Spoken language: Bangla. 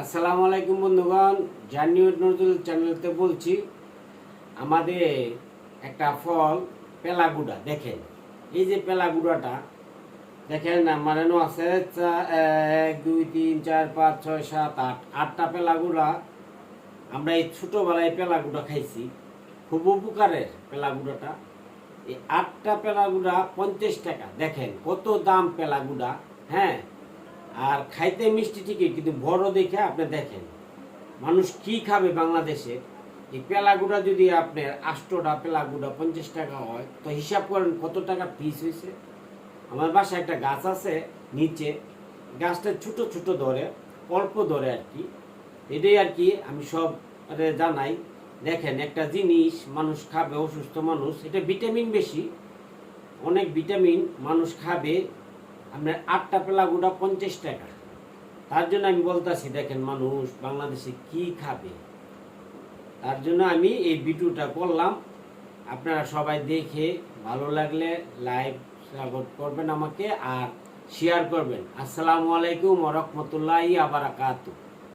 আসসালামু আলাইকুম বন্ধুগণ জানিউড নজরুল চ্যানেলতে বলছি, আমাদের একটা ফল পেলাগুড়া, দেখেন। এই যে পেলাগুড়াটা, দেখেন মানে আছে এক, দুই, তিন, চার, পাঁচ, ছয়, সাত, আট, আটটা পেলাগুড়া। আমরা এই ছোটোবেলায় পেলাগুড়া খাইছি, খুব উপকারের পেলাগুড়াটা। এই আটটা পেলাগুড়া পঞ্চাশ টাকা, দেখেন কত দাম পেলাগুড়া হ্যাঁ? আর খাইতে মিষ্টি ঠিকই, কিন্তু বড় দেখে আপনি দেখেন। মানুষ কি খাবে বাংলাদেশে? এই পেলাগুড়া যদি আপনার আষ্টটা, পেলাগুড়া পঞ্চাশ টাকা হয়, তো হিসাব করেন কত টাকা পিস হয়েছে? আমার বাসায় একটা গাছ আছে নিচে। গাছটা ছোট ছোট ধরে, অল্প ধরে আর কি। এটাই আর কি আমি সব জানাই। দেখেন একটা জিনিস, মানুষ খাবে, অসুস্থ মানুষ, এটা ভিটামিন বেশি। অনেক ভিটামিন মানুষ খাবে আপনার আটটা পেলাগুড়া পঞ্চাশ টাকা। তার জন্য আমি বলতেছি, দেখেন মানুষ বাংলাদেশে কি খাবে? তার জন্য আমি এই ভিডিওটা করলাম। আপনারা সবাই দেখে ভালো লাগলে লাইভ সাপোর্ট করবেন আমাকে আর শেয়ার করবেন। আসসালামু আলাইকুম রহমতুল্লাহ আবারাকাতু